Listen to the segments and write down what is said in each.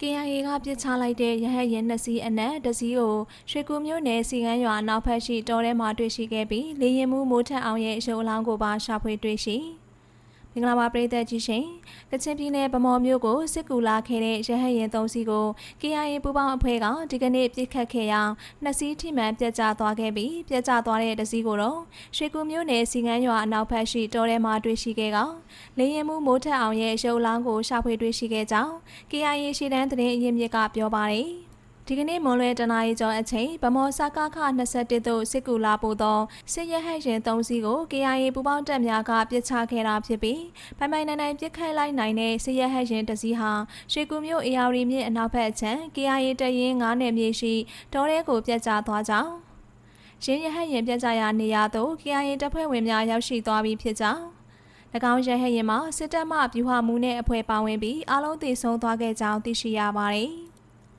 KIA ကပြစ်ချလိုက်တဲ့ရဟတ်ရင်နှစ်စီးအနက်တစ်စီးကိုရွှေကူမြို့နယ်စီကန်းရွာနောက်ဖက်ရှိတောထဲမှာတွေ့ရှိခဲ့ပြီးလေရင်မှုမိုးထက်အောင်ရဲ့အရှုံးအလောင်းကိုပါရှာဖွေတွေ့ရှိမ င်္ဂလာပါပရိသတ်ကြီးရှင်ကချင်ပြည်နယ်ဗမော်မြို့ကိုစစ်ကူလာခဲ့တဲ့ရဟတ်ရင်သုံးစီးကို KIA ပူးပေါင်းအဖွဲ့ကဒီကနေ့ပြစ်ခတ်ခဲ့ရာနှစ်စီးထိမှန်ပြတ်ကျသွားခဲ့ပြီးပြတ်ကျသွားတဲ့တစ်စီးကိုတော့ရွှေကူမြို့နယ်စီကန်းရွာအနောက်ဖက်ရှိတောထဲမှာတွေ့ရှိခဲ့ကလေရင်မှုမိုးထက်အောင်ရဲ့အရှုံးအလောင်းကိုရှာဖွေတွေ့ရှိခဲ့ကြောင်း KIA ရှေ့တန်းသတင်းအရင်းမြစ်ကပြောပါတယ် ဒီကနေ့မွန်လွဲတနာရီကျော်အချိန်ဗမော်စကခ21သို့စစ်ကူလာပို့သောစစ်ရဟတ်ရင်3စီးကို KIA ပူပေါင်းတပ်များကပစ်ချခဲ့တာဖြစ်ပြီးပိုင်ပိုင်နိုင်နိုင်ပစ်ခတ်လိုက်နိုင်တဲ့စစ်ရဟတ်ရင်တစ်စီးဟာရွှေကူမြို့အေယာရီမြစ်အနောက်ဘက်အချမ်း KIA တရင်9နယ်မြေရှိတောထဲကိုပြတ်ကျသွားကြောင်းရင်းရဟတ်ရင်ပြတ်ကျရာနေရာသို့ KIA တပ်ဖွဲ့ဝင်များရောက်ရှိသွားပြီးဖြစ်ကြောင်း၎င်းရဟတ်ရင်မှာစစ်တပ်မှဗျူဟာမှုနဲ့အဖွဲ့ပါဝင်ပြီးအလုံးသေဆုံးသွားခဲ့ကြောင်းသိရှိရပါတယ်။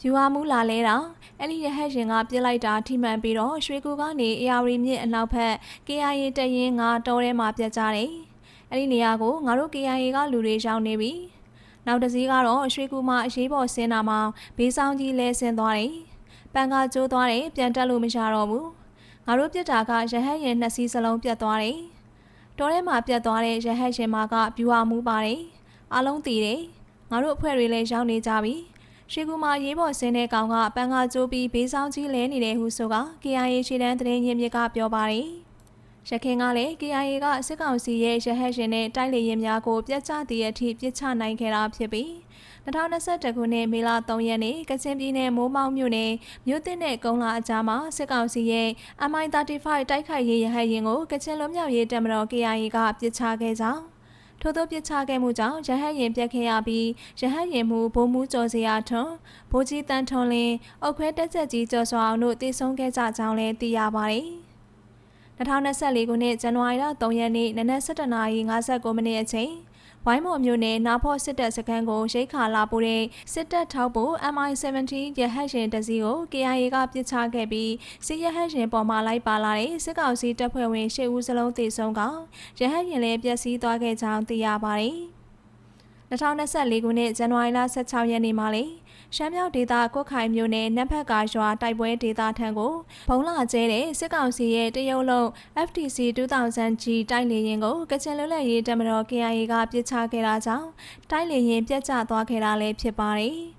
ဗျူဟာမှုလာလဲတာအဲ့ဒီရဟတ်ရင်ကပြစ်လိုက်တာထိမှန်ပြီးတော့ရွှေကူကနေအေယာရီမြစ်အနောက်ဘက် KIA တရင်ကတောထဲမှာပြတ်ကြတယ်။အဲ့ဒီနေရာကိုငါတို့ KIA ကလူတွေရောက်နေပြီ။နောက်တစ်စီးကတော့ရွှေကူမှာအရေးပေါ်ဆင်းတာမှာဘေးဆောင်ကြီးလဲဆင်းသွားတယ်။ပန်ကကျိုးသွားတယ်ပြန်တက်လို့မရတော့ဘူး။ငါတို့ပြစ်တာကရဟတ်ရင်နှစ်စီးစလုံးပြတ်သွားတယ်။တောထဲမှာပြတ်သွားတဲ့ရဟတ်ရှင်မကဗျူဟာမှုပါတယ်။အလုံးတည်တယ်။ငါတို့အဖွဲ့တွေလည်းရောက်နေကြပြီ။ ရွှေကူမှာရေးပေါ်ဆင်းတဲ့ကောင်ကပန်းကားကျိုးပြီးဘေးဆောင်ကြီးလဲနေတယ်ဟုဆိုက KIA ရှေ့တန်းသတင်းရင်းမြစ်ကပြောပါတယ်။ရခင်ကလည်း KIA ကစစ်ကောင်စီရဲ့ရဟတ်ရှင်နဲ့တိုက်လေရင်များကိုပြတ်ကျသည့်အထိပြစ်ချနိုင်ခဲ့တာဖြစ်ပြီး2021ခုနှစ်မေလ3ရက်နေ့ကချင်ပြည်နယ်မိုးမောက်မြို့နယ်မြို့သစ်နဲ့ကုန်းလာအကြားမှာစစ်ကောင်စီရဲ့ MI35 တိုက်ခိုက်ရေးရဟတ်ရင်ကိုကချင်လွတ်မြောက်ရေးတပ်မတော် KIA ကပြစ်ချခဲ့ကြောင်း ထို့သောပြစ်ချခဲ့မှုကြောင့်ရဟတ်ရင်ပြက်ခဲ့ရပြီးရဟတ်ရင်မှုဘိုးမူကျော်စရာထွန်းဘိုးကြီးတန်းထွန်းလင်းအုတ်ခွဲတက်ချက်ကြီးကျော်စွာအောင်တို့တည်ဆုံခဲ့ကြကြောင်းလည်းသိရပါတယ်။2024ခုနှစ်ဇန်နဝါရီလ3ရက်နေ့နနက်7:59မိနစ်အချိန် ဝိုင်းမော်မြို့နယ်နာဖော့စစ်တပ်စခန်းကိုရိတ်ခါလာပို့တဲ့စစ်တပ်ထောက်ပို့ MI-17 ရဟတ်ရှင်တစည်းကို KIA ကပစ်ချခဲ့ပြီးစစ်ရဟတ်ရှင်ပေါ်မှာလိုက်ပါလာတဲ့စစ်ကောင်စီတပ်ဖွဲ့ဝင်၈ဦးစလုံးသေဆုံးကရဟတ်ရင်လည်းပျက်စီးသွားခဲ့ကြောင်းသိရပါတယ်။ 2024ခုနှစ်ဇန်နဝါရီလ16ရက်နေ့မှာလေရှမ်းမြောက်ဒေသကွတ်ခိုင်မြို့နယ်နက်ဖက်ကရွာတိုက်ပွဲဒေသထံကိုဘုံလာကျဲတဲ့စစ်ကောင်စီရဲ့တရုတ်လုံး FTC 2000G တိုက်လေရင်ကိုကချင်လွတ်လပ်ရေးတပ်မတော် KIA ကပစ်ချခဲ့တာကြောင့်တိုက်လေရင်ပြတ်ကျသွားခဲ့တာလည်းဖြစ်ပါတယ်။